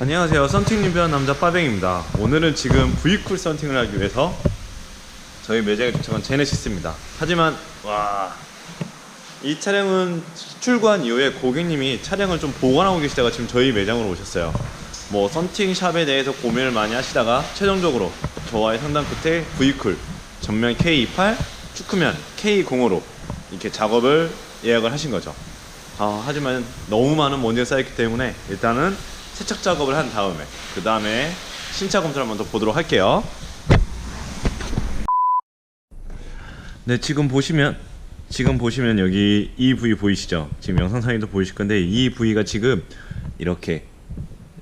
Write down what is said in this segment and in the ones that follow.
안녕하세요. 썬팅 리뷰한 남자 빠뱅입니다. 오늘은 지금 V쿨 썬팅을 하기 위해서 저희 매장에 도착한 제네시스입니다. 하지만 와. 이 차량은 출고한 이후에 고객님이 차량을 좀 보관하고 계시다가 지금 저희 매장으로 오셨어요. 뭐 썬팅 샵에 대해서 고민을 많이 하시다가 최종적으로 저와의 상담 끝에 V쿨 전면 K28 축구면 K05로 이렇게 작업을 예약을 하신 거죠. 아, 하지만 너무 많은 먼지가 쌓였기 때문에 일단은 세척 작업을 한 다음에 그 다음에 신차 검사를 한번 더 보도록 할게요. 네, 지금 보시면 지금 보시면 여기 이 부위 보이시죠? 지금 영상 상에도 보이실 건데 이 부위가 지금 이렇게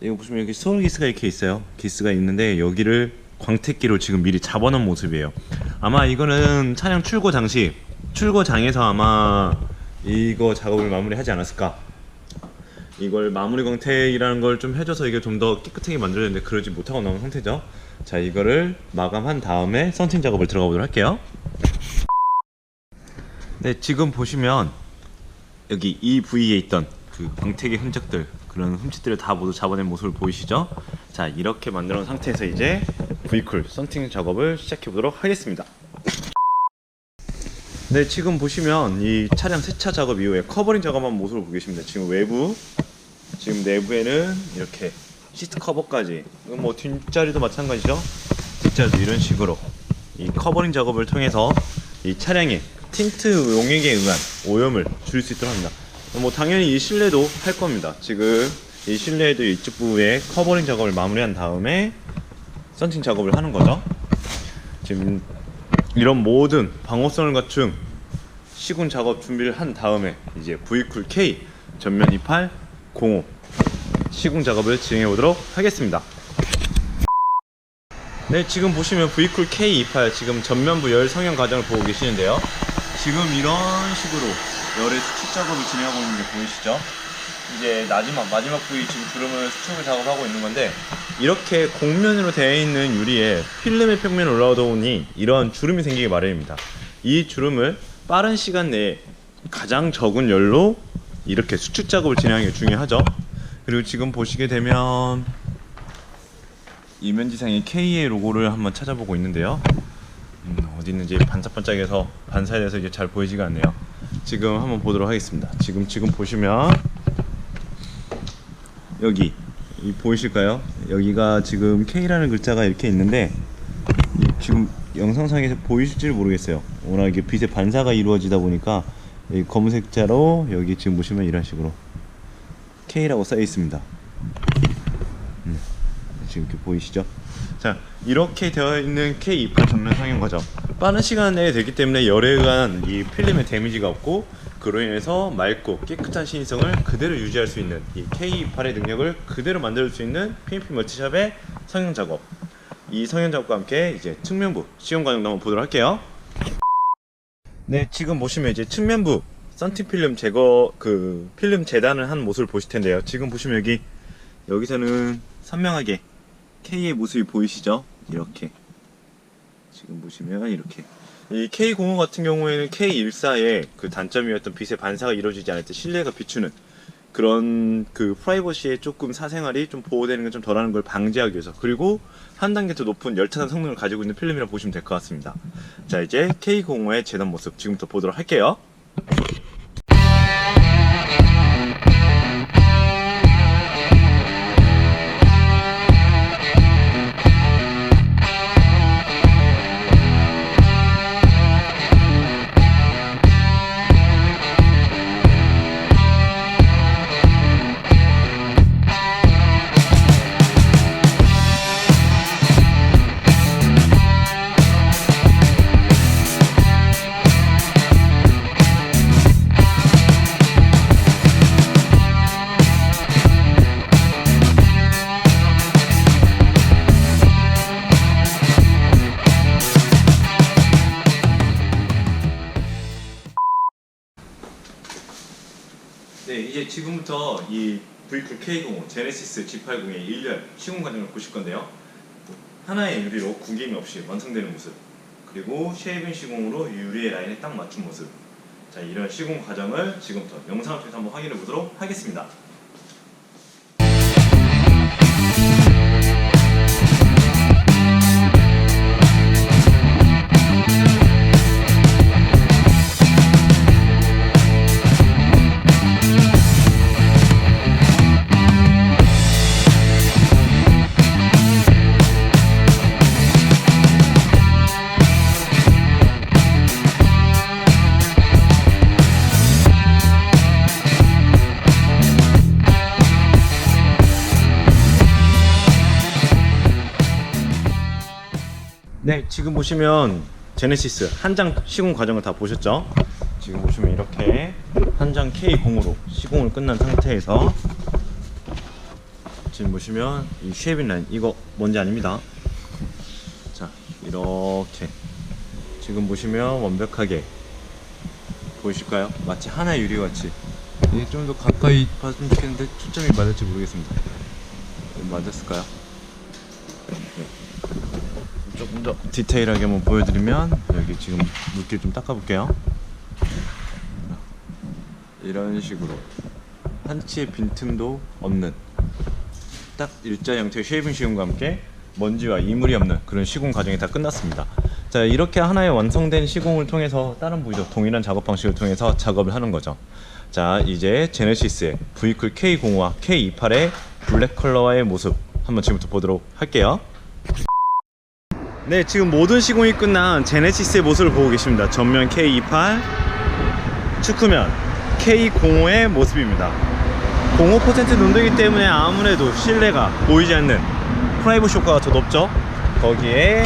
이거 보시면 여기 소울 기스가 이렇게 있어요. 기스가 있는데 여기를 광택기로 지금 미리 잡아놓은 모습이에요. 아마 이거는 차량 출고 당시 출고장에서 아마 이거 작업을 마무리하지 않았을까? 이걸 마무리 광택이라는 걸 좀 해줘서 이게 좀 더 깨끗하게 만들어졌는데 그러지 못하고 나온 상태죠. 자 이거를 마감한 다음에 썬팅 작업을 들어가 보도록 할게요. 네 지금 보시면 여기 이 부위에 있던 그 광택의 흔적들 그런 흠집들을 다 모두 잡아낸 모습을 보이시죠? 자 이렇게 만들어 놓은 상태에서 이제 V쿨 썬팅 작업을 시작해 보도록 하겠습니다. 네 지금 보시면 이 차량 세차 작업 이후에 커버링 작업한 모습을 보고 계십니다. 지금 외부 지금 내부에는 이렇게 시트 커버까지 뭐 뒷자리도 마찬가지죠. 뒷자리도 이런 식으로 이 커버링 작업을 통해서 이 차량의 틴트 용액에 의한 오염을 줄일 수 있도록 합니다. 뭐 당연히 이 실내도 할 겁니다. 지금 이 실내에도 이쪽 부분에 커버링 작업을 마무리한 다음에 썬팅 작업을 하는 거죠. 지금 이런 모든 방호성을 갖춘 시군 작업 준비를 한 다음에 이제 V쿨 K 전면 28 05 시공 작업을 진행해 보도록 하겠습니다. 네, 지금 보시면 V쿨 K28 지금 전면부 열 성형 과정을 보고 계시는데요. 지금 이런 식으로 열의 수축 작업을 진행하고 있는 게 보이시죠? 이제 마지막 마지막 부위 지금 주름을 수축을 작업하고 있는 건데 이렇게 곡면으로 되어 있는 유리에 필름의 평면에 올라오다 보니 이런 주름이 생기기 마련입니다. 이 주름을 빠른 시간 내에 가장 적은 열로 이렇게 수축 작업을 진행하는 게 중요하죠. 그리고 지금 보시게 되면 이면지상의 K의 로고를 한번 찾아보고 있는데요. 음, 어디 있는지 반짝반짝해서 반사에 대해서 이제 잘 보이지가 않네요. 지금 한번 보도록 하겠습니다. 지금 지금 보시면 여기 이 보이실까요? 여기가 지금 K라는 글자가 이렇게 있는데 이 지금 영상상에서 보이실지 모르겠어요. 워낙 이게 빛의 반사가 이루어지다 보니까 이 검은색 자로 여기 지금 보시면 이런 식으로 K라고 써 있습니다. 음, 지금 이렇게 보이시죠? 자 이렇게 되어 있는 K28 전면 성형 과정 빠른 시간 내에 되기 때문에 열에 의한 이 필름의 데미지가 없고 그로 인해서 맑고 깨끗한 신성을 그대로 유지할 수 있는 이 K28의 능력을 그대로 만들 수 있는 PMP 멀티샵의 성형 작업 이 성형 작업과 함께 이제 측면부 시공 과정도 한번 보도록 할게요. 네, 지금 보시면 이제 측면부 썬팅 필름 제거 그 필름 재단을 한 모습을 보실 텐데요. 지금 보시면 여기 여기서는 선명하게 K의 모습이 보이시죠? 이렇게 지금 보시면 이렇게 이 K05 같은 경우에는 K14의 그 단점이었던 빛의 반사가 이루어지지 않을 때 실내가 비추는 그런 그 프라이버시에 조금 사생활이 좀 보호되는 건좀 덜하는 걸 방지하기 위해서 그리고 한 단계 더 높은 열차단 성능을 가지고 있는 필름이라 보시면 될 것 같습니다. 자 이제 K05의 재단 모습 지금부터 보도록 할게요. 네, 이제 지금부터 이 V쿨 K05 제네시스 G80의 1열 시공 과정을 보실 건데요. 하나의 유리로 구김이 없이 완성되는 모습. 그리고 쉐이빙 시공으로 유리의 라인에 딱 맞춘 모습. 자, 이런 시공 과정을 지금부터 영상을 통해서 한번 확인해 보도록 하겠습니다. 네, 지금 보시면 제네시스 한 장 시공 과정을 다 보셨죠? 지금 보시면 이렇게 한 장 K0으로 시공을 끝난 상태에서 지금 보시면 이 쉐이빙 라인 이거 뭔지 아닙니다. 자, 이렇게 지금 보시면 완벽하게 보이실까요? 마치 하나의 유리같이 이게 좀 더 가까이 봤으면 좋겠는데 초점이 맞을지 모르겠습니다. 맞았을까요? 네. 조금 더 디테일하게 한번 보여드리면 여기 지금 물길 좀 닦아볼게요. 이런 식으로 한치의 빈틈도 없는 딱 일자 형태의 쉐이빙 시공과 함께 먼지와 이물이 없는 그런 시공 과정이 다 끝났습니다. 자 이렇게 하나의 완성된 시공을 통해서 다른 부위도 동일한 작업 방식을 통해서 작업을 하는 거죠. 자 이제 제네시스의 V쿨 K05와 K28의 블랙 컬러와의 모습 한번 지금부터 보도록 할게요. 네 지금 모든 시공이 끝난 제네시스의 모습을 보고 계십니다. 전면 K28, 측후면 K05의 모습입니다. 05% 논도이기 때문에 아무래도 실내가 보이지 않는 프라이버시 효과가 더 높죠. 거기에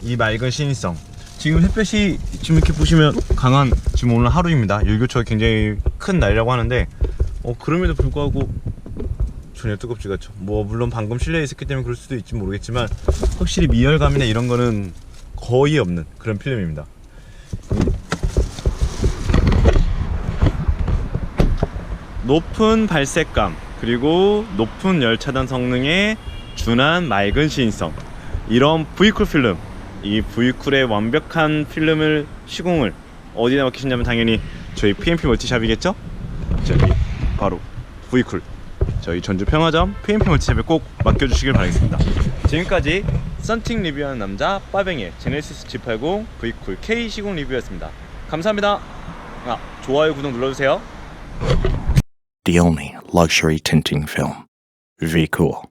이 맑은 신인성. 지금 햇볕이 지금 이렇게 보시면 강한 지금 오늘 하루입니다. 일교차가 굉장히 큰 날이라고 하는데 어 그럼에도 불구하고 전혀 뜨겁지가 않죠. 뭐 물론 방금 실내에 있었기 때문에 그럴 수도 있지 모르겠지만 확실히 미열감이나 이런 거는 거의 없는 그런 필름입니다. 높은 발색감 그리고 높은 열 차단 성능에 준한 맑은 시인성 이런 V쿨 필름 이 V쿨의 완벽한 필름을 시공을 어디다 맡기시냐면 당연히 저희 PMP 멀티샵이겠죠? 저기 바로 V쿨 저희 전주 평화점 PMP 멀티샵에 꼭 맡겨주시길 바라겠습니다 지금까지 썬팅 리뷰하는 남자 빠뱅이의 제네시스 G80 V쿨 K 시공 리뷰였습니다 감사합니다 아, 좋아요 구독 눌러주세요 the only luxury tinting film. V Cool.